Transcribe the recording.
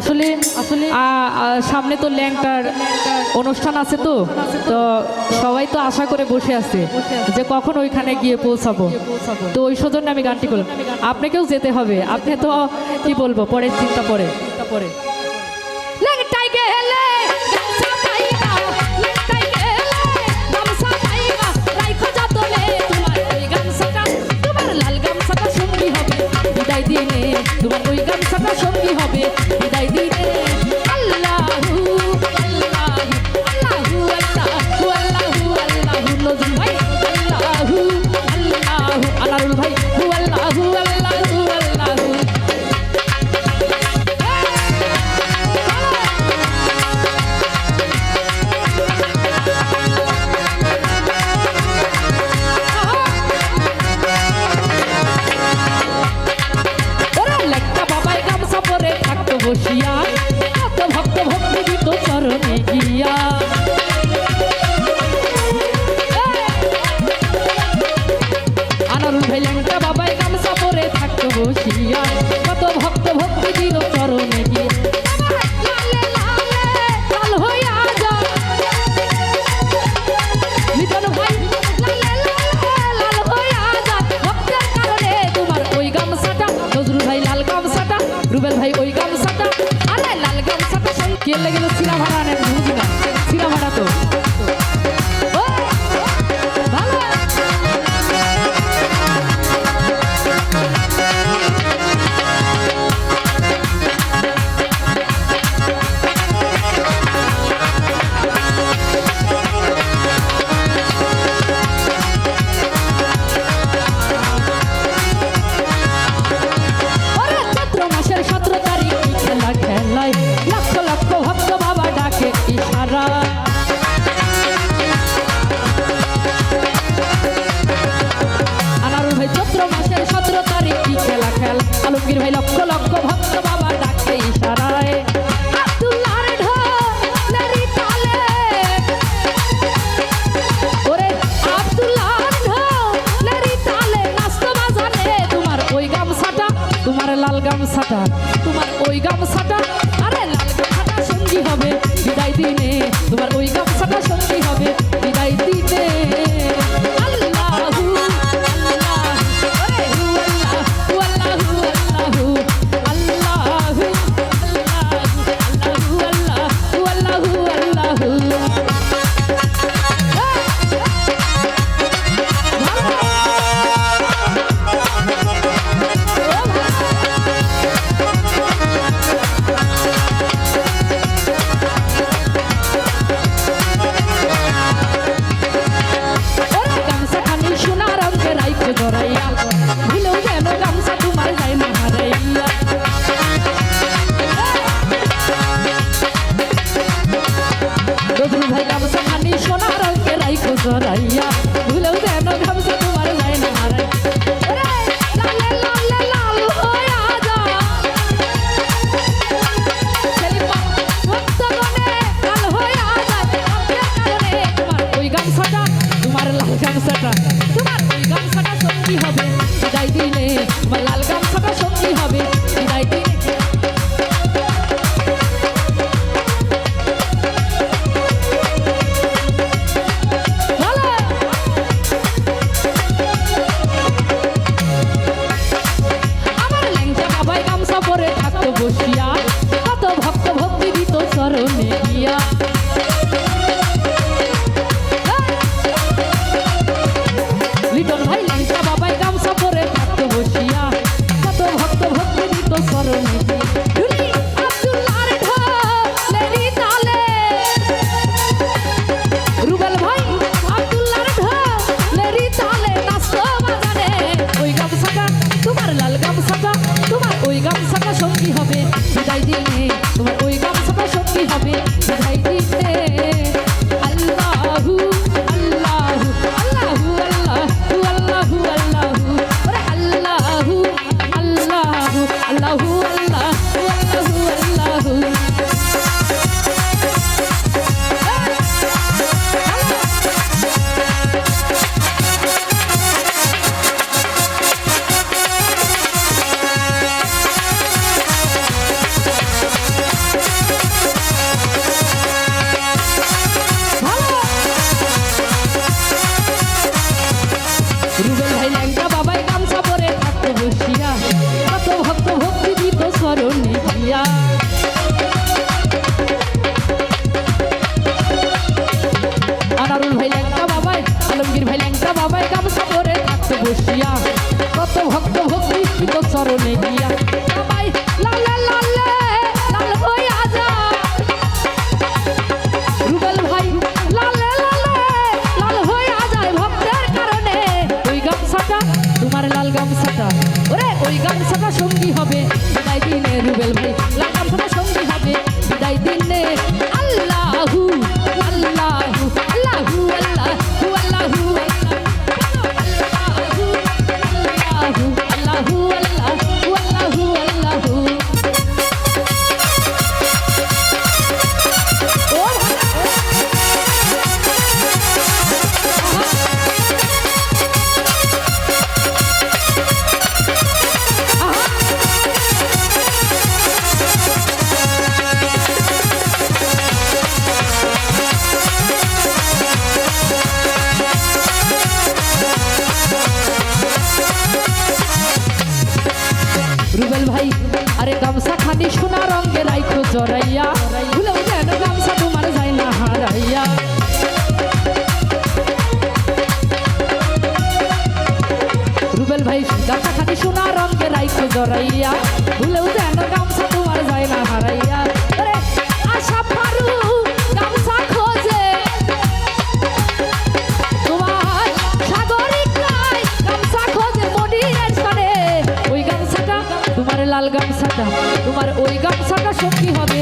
আসলে আসলে সামনে তো ল্যাংটার অনুষ্ঠান আছে তো তো সবাই তো আশা করে বসে আছে যে কখন ওইখানে গিয়ে পৌঁছাবো। তো ওই সৌজন্য আমি গানটি করলাম। আপনাকেও যেতে হবে। আপনি তো, কি বলব, পরের চিন্তা পরে পরে। তো চরণে গিয়া কে লেগে তো সিনেমা আনে বুঝি না সিনেমাটা তো। 哎呀！করে থাকতো বসিয়া কত ভক্ত ভক্তি দিত চরণে গিয়া। লিটন ভাই লেখা বাবাই গামছা পরে থাকতো বসিয়া কত ভক্ত ভক্তি দিত চরণে হবে বিদায় দিলে তোমার ওই গামছাটা সত্যি হবে বিদায় দিলে আল্লাহু আল্লাহু আল্লাহু আল্লাহু আল্লাহু আল্লাহু ওরে আল্লাহু আল্লাহু আল্লাহু আল্লাহু আল্লাহু আল্লাহু চরণে গিয়া সবাই লালে লালে লাল হইয়া যা রুবেল ভাই লালে লালে লাল হইয়া যায় ভক্তের কারণে ওই গামছাটা তোমার লাল গামছাটা ওরে ওই গামছাটা সঙ্গী হবে বিদায় দিনে রুবেল ভাই লাল গামছাটা সঙ্গী হবে বিদায় দিনে আল্লাহু আল্লাহু আল্লাহু আল্লাহু আল্লাহু আল্লাহু আল্লাহু আল্লাহু রুবেল ভাই, আরে গামছা খানি সোনা রঙের আইখো জড়াইয়া। ভুলেও যেন গামছা তোমার যায় না হারাইয়া? রুবেল ভাই, গামছা খানি সোনা রঙের আইখো জড়াইয়া। ভুলেও যেন গামছা তোমার যায় না হারাইয়া? আরে আশা ফারুক! তোমার ওই গামছাটা শক্তি হবে।